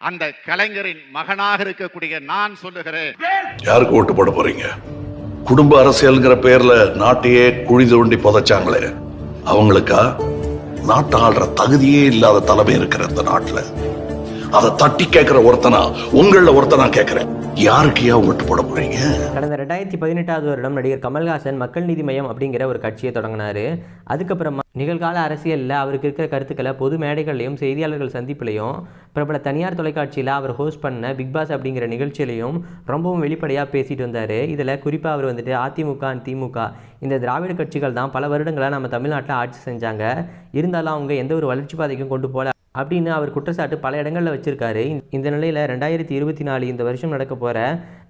அந்த கலைஞரின் மகனாக இருக்கக்கூடிய நான் சொல்லுகிறேன். யாருக்கு ஓட்டு போட போறீங்க? குடும்ப அரசியல்ங்கிற பேர்ல நாட்டையே குழி தோண்டி புதைச்சாங்களே. அவங்களுக்கா? நாட்டை ஆள்ற தகுதியே இல்லாத தலைமை இருக்கிற இந்த நாட்டுல. அதை தட்டி கேட்கிற ஒருத்தனா உங்கள ஒருத்தனா கேட்கிறேன். யாருக்கையா ஓட்டு போட போறீங்க? கடந்த ரெண்டாயிரத்தி பதினெட்டாவது வருடம் நடிகர் கமல்ஹாசன் மக்கள் நீதி மையம் அப்படிங்கிற ஒரு கட்சியை தொடங்கினாரு. அதுக்கப்புறமா நிகழ்கால அரசியலில் அவருக்கு இருக்கிற கருத்துக்களை பொது மேடைகள்லையும் செய்தியாளர்கள் சந்திப்புலையும் பிரபல தனியார் தொலைக்காட்சியில் அவர் ஹோஸ்ட் பண்ண பிக் பாஸ் அப்படிங்கிற நிகழ்ச்சியிலையும் ரொம்பவும் வெளிப்படையாக பேசிட்டு வந்தார். இதில் குறிப்பாக அவர் வந்துட்டு அதிமுக திமுக இந்த திராவிட கட்சிகள் தான் பல வருடங்களாக நம்ம தமிழ்நாட்டில் ஆட்சி செஞ்சாங்க. இருந்தாலும் அவங்க எந்த ஒரு வளர்ச்சி பாதைக்கும் கொண்டு போகல அப்படின்னு அவர் குற்றச்சாட்டு பல இடங்களில் வச்சிருக்காரு. இந்த நிலையில் ரெண்டாயிரத்தி இருபத்தி நாலு இந்த வருஷம் நடக்க போகிற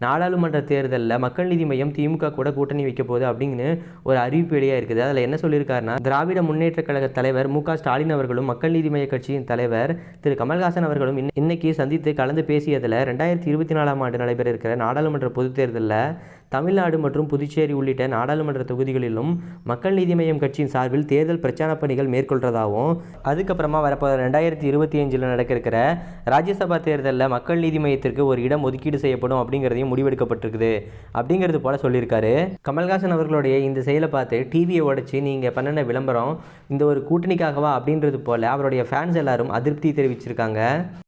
நாடாளுமன்ற தேர்தலில் மக்கள் நீதி மையம் திமுக கூட கூட்டணி வைக்க போகுது அப்படின்னு ஒரு அறிவிப்பு வெளியாக இருக்குது. அதில் என்ன சொல்லியிருக்காருன்னா திராவிட முன்னேற்ற கழக தலைவர் மு க ஸ்டாலின் அவர்களும் மக்கள் நீதி மைய கட்சியின் தலைவர் திரு கமல்ஹாசன் அவர்களும் இன்னைக்கு சந்தித்து கலந்து பேசியதில் ரெண்டாயிரத்தி இருபத்தி நாலாம் ஆண்டு நடைபெற இருக்கிற நாடாளுமன்ற பொதுத் தேர்தலில் தமிழ்நாடு மற்றும் புதுச்சேரி உள்ளிட்ட நாடாளுமன்ற தொகுதிகளிலும் மக்கள் நீதி மய்யம் கட்சியின் சார்பில் தேர்தல் பிரச்சார பணிகள் மேற்கொள்றதாகவும் அதுக்கப்புறமா வரப்போ ரெண்டாயிரத்தி இருபத்தி அஞ்சில் நடக்க இருக்கிற ராஜ்யசபா தேர்தலில் மக்கள் நீதி மையத்திற்கு ஒரு இடம் ஒதுக்கீடு செய்யப்படும் அப்படிங்கிறதையும் முடிவெடுக்கப்பட்டிருக்குது அப்படிங்கிறது போல சொல்லியிருக்காரு. கமல்ஹாசன் அவர்களுடைய இந்த செயலை பார்த்து டிவியை உடைச்சு நீங்கள் பண்ணின விளம்பரம் இந்த ஒரு கூட்டணிக்காகவா அப்படின்றது போல அவருடைய ஃபேன்ஸ் எல்லாரும் அதிருப்தி தெரிவிச்சிருக்காங்க.